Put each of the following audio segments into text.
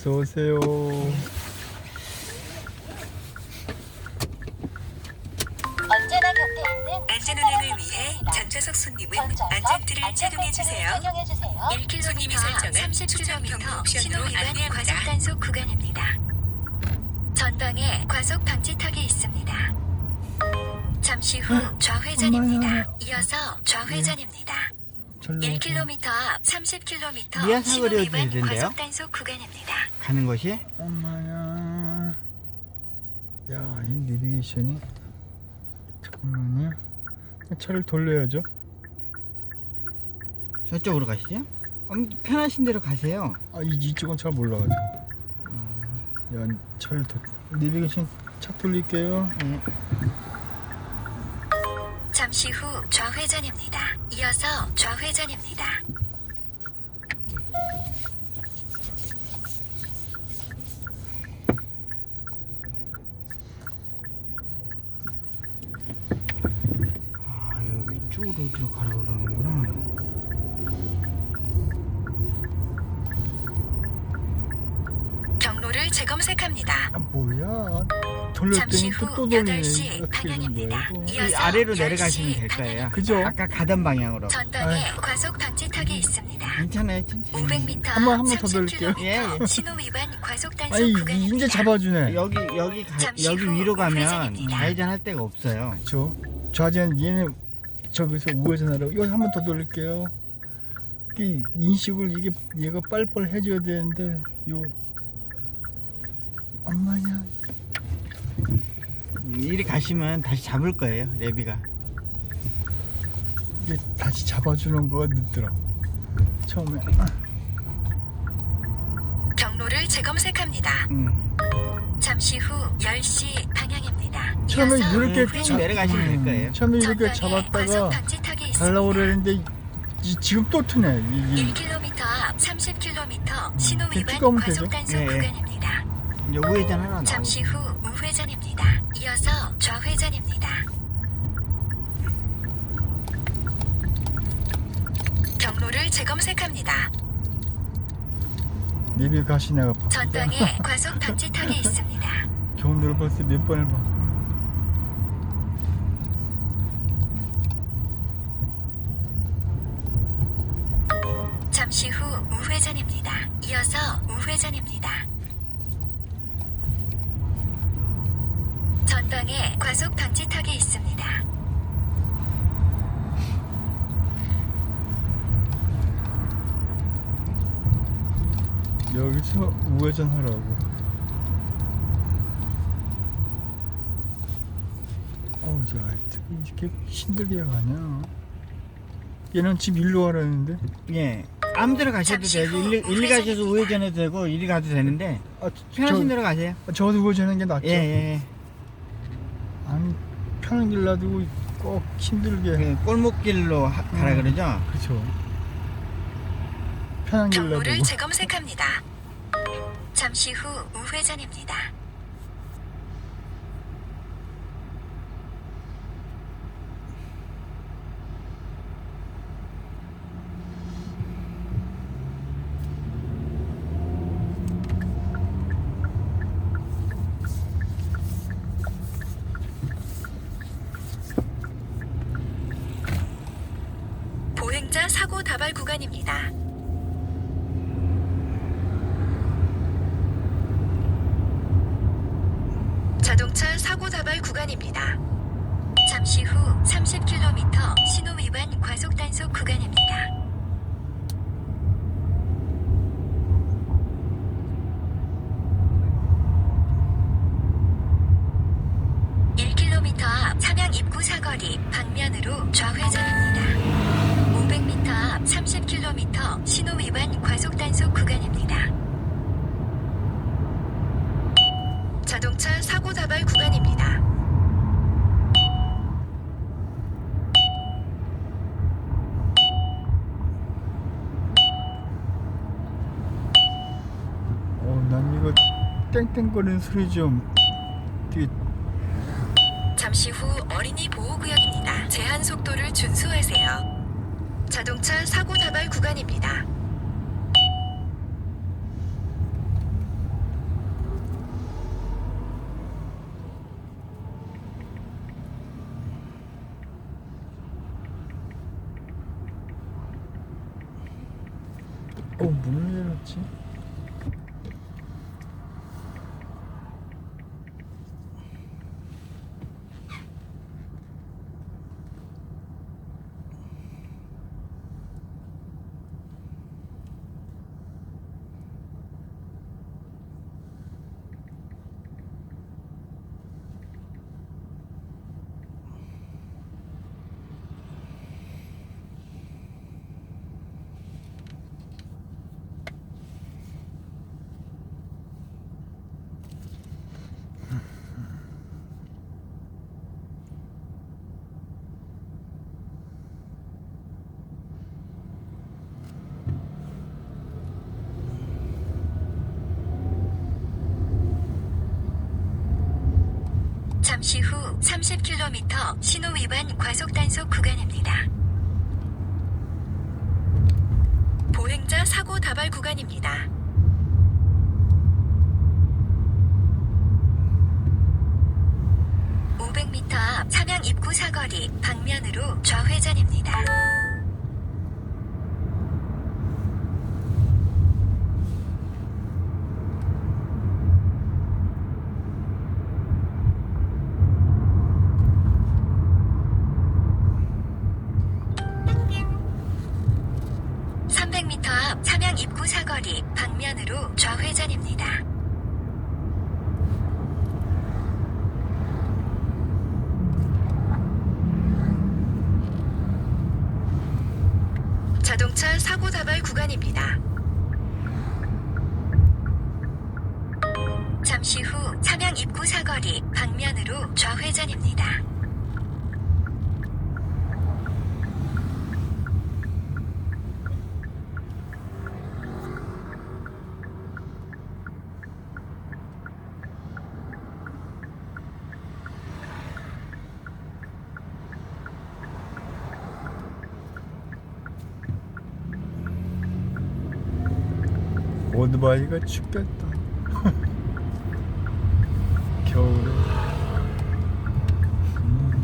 어서 오세요. 언제나 곁에 있는 안전운행을 위해 전좌석 손님은 안전띠를 착용해 주세요. 착용해 주세요. 1km 손님이 설정한 추천 경로 옵션으로 안내합니다. 과속 단속 구간입니다. 전방에 과속 방지턱이 있습니다. 잠시 후 좌회전입니다. 엄마야. 이어서 좌회전입니다. 절로. 1km 앞 30km 미아 신호 사거리여도 위반 되는데요? 과속 단속 구간입니다. 가는 것이 엄마야. 야, 이 내비게이션이 잠깐만요. 차를 돌려야죠. 저쪽으로 가시죠. 음, 편하신 대로 가세요. 아, 이, 이쪽은 잘 몰라가지고. 야, 차를 도, 내비게이션 차 돌릴게요. 예. 잠시 후 좌회전입니다. 이어서 좌회전입니다. 아 여기 쪽으로 들어가라 그러는구나. 경로를 재검색합니다. 아, 뭐야. 잠시 돌렸더니 후 또, 또 돌리네. 8시 어떻게 된 방향입니다. 거야, 이거? 이어서 이 아래로 10시 내려가시면 될 거예요. 그죠? 아까 가던 방향으로. 전방에 아이고. 과속 방지턱이 있습니다. 괜찮아요, 천천히. 500m 한 번, 한번 더 돌릴게요. 예, 예. 신호 위반 과속 단속 아니, 구간입니다. 이제 잡아주네. 여기 여기 가, 잠시 여기 후 위로 가면 우회전입니다. 좌회전 할 데가 없어요. 저 좌전 얘네 저기서 우회전하라고 이거 한번 더 돌릴게요. 이 인식을 이게 얘가 빨빨 해줘야 되는데 요 엄마냐 음, 이리 가시면 다시 잡을 거예요, 레비가. 이게 다시 잡아주는 거가 늦더라. 처음에 경로를 재검색합니다. 음. 잠시 후 10시 방향입니다. 처음에 이어서 이렇게 쭉 잡- 내려가시면 될 거예요. 처음에 이렇게 전방에 과속 잡았다가 방지턱이 있습니다. 이- 지금 또 트네. 이게 1km 앞 30km 신호 이렇게 위반 찍어오면 과속? 단속 예, 예. 구간입니다. 이제 우회전 하나 나오고. 잠시 후 좌회전입니다. 경로를 재검색합니다. 내비 가시냐가 봐. 전방에 과속 방지턱이 있습니다. 경로를 벌써 몇 번을 봐. 잠시 후 우회전입니다. 이어서 우회전입니다. 전방에 과속 방지턱이 있습니다. 여기서 우회전하라고. 어우, 저 어떻게 이렇게 힘들게 가냐. 얘는 지금 일로 가라는데. 예. 아무 데로 가셔도. 후 일리, 일리 가셔서 우회전해도 되고, 이리 가도 되는데, 아, 편하신 대로 가세요. 저, 저도 우회전하는 게 낫죠. 예, 예, 예. 아니, 편한 길 놔두고 꼭 힘들게. 그 골목길로 하- 가라 음. 그러죠? 그렇죠. 편한 길 경로를 놔두고. 재검색합니다. 잠시 후 우회전입니다. 보행자 사고 다발 구간입니다. 자동차 사고 다발 구간입니다. 잠시 후 30km 신호 위반 과속 단속 구간입니다. (1km) 앞 삼양 입구 사거리 방면으로 좌회전입니다. (500m) 앞 (30km) 신호 위반 과속 단속 구간입니다. 자동차 사고 다발 구간입니다. 어, 난 이거 땡땡거리는 소리 좀 되게 잠시 후 어린이 보호구역입니다. 제한 속도를 준수하세요. 자동차 사고 다발 구간입니다. 어, 문왜 열었지? 잠시 후 30km 신호 위반 과속 단속 구간입니다. 보행자 사고 다발 구간입니다. (500m) 앞 삼양 입구 사거리 방면으로 좌회전입니다. 방면으로 좌회전입니다. 자동차 사고 다발 구간입니다. 잠시 후 삼양 입구 사거리 방면으로 좌회전입니다. 오토바이가 춥겠다. 겨울에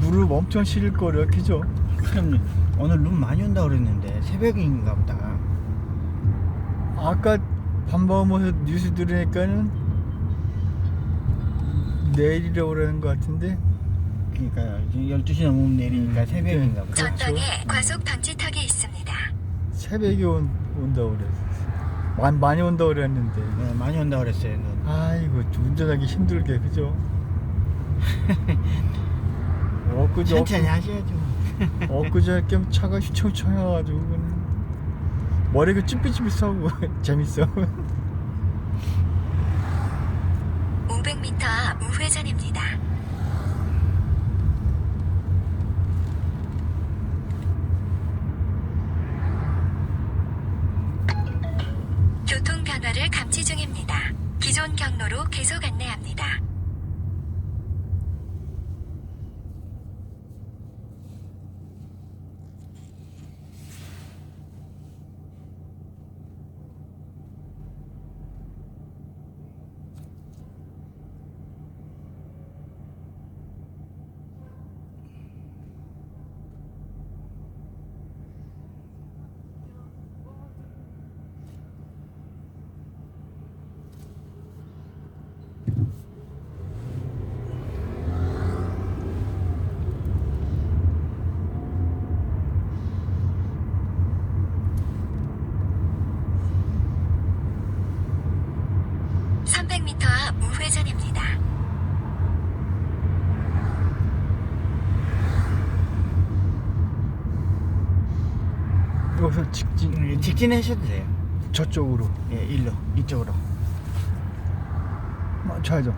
무릎 엄청 시릴 거려, 그죠? 그럼요. 오늘 눈 많이 온다 그랬는데 새벽인가 보다. 아까 밥 먹으면서 뉴스 들으니까는 내일이라고 그러는 것 같은데 그러니까 12시 넘으면 내리니까 음, 새벽인가 보다. 그렇죠. 전방에 과속 방지턱이 있습니다. 새벽에 온, 온다고 그랬어. 많이, 많이 온다고 그랬는데. 네, 많이 온다 그랬어요. 눈. 아이고, 운전하기 힘들게, 그죠? 엊그제, 천천히 하셔야죠. 엊그저께 차가 휘청휘청 해가지고 그냥 머리가 쭈삣쭈삣하고 재밌어 500m 앞 우회전입니다. 교통 변화를 감지 중입니다. 기존 경로로 계속 안내합니다. (300m) 앞 우회전입니다. 여기서 직진 음, 직진하셔도 돼요. 저쪽으로 예, 일로 이쪽으로. 아, 좌회전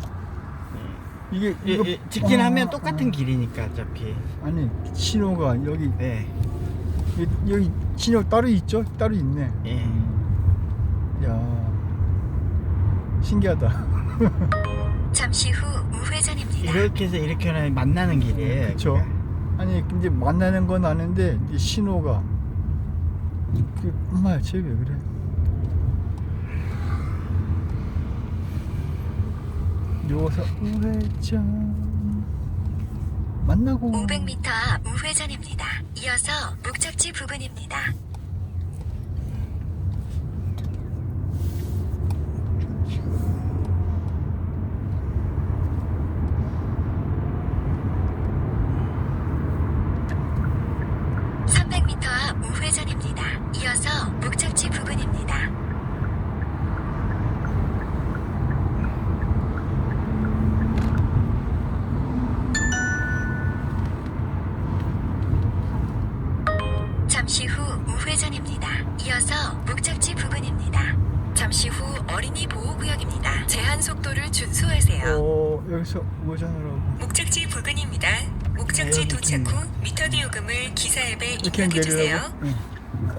이게 예, 이거 예, 직진하면 아, 똑같은 길이니까 어차피. 아니 신호가 여기 네. 여기, 여기 신호 따로 있죠 따로 있네 예. 야 신기하다 잠시 후 우회전입니다. 이렇게 해서 이렇게 하면 만나는 길이에요. 그쵸. 여기가. 아니 근데 만나는 건 아는데 이 신호가 그 엄마야 쟤왜 그래 여기서 우회전 만나고 500m 앞 우회전입니다. 이어서 목적지 부근입니다. 어린이 보호구역입니다. 제한 속도를 준수하세요. 어, 여기서 우회전하라고. 목적지 부근입니다. 목적지 네, 도착 후 미터기 요금을 기사 앱에 이렇게 입력해 주세요. 내리라고. 응.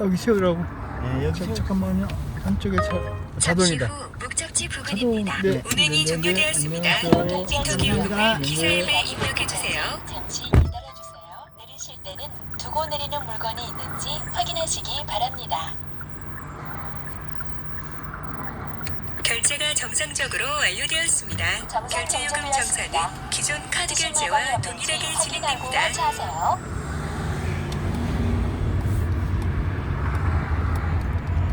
여기 세우라고. 네, 여기 자, 잠깐만요. 한쪽에 자, 잠시 자동이다. 후 목적지 자동. 부근입니다. 네. 운행이 네, 네, 종료되었습니다. 안녕하세요. 미터기 요금을 감사합니다. 기사 네. 앱에 입력해 주세요. 잠시 기다려주세요. 내리실 때는 두고 내리는 물건이 있는지 확인하시기 바랍니다. 결제가 정상적으로 완료되었습니다. 정상 결제 요금 결제되었습니다. 정산은 기존 카드 결제와 동일하게 진행됩니다.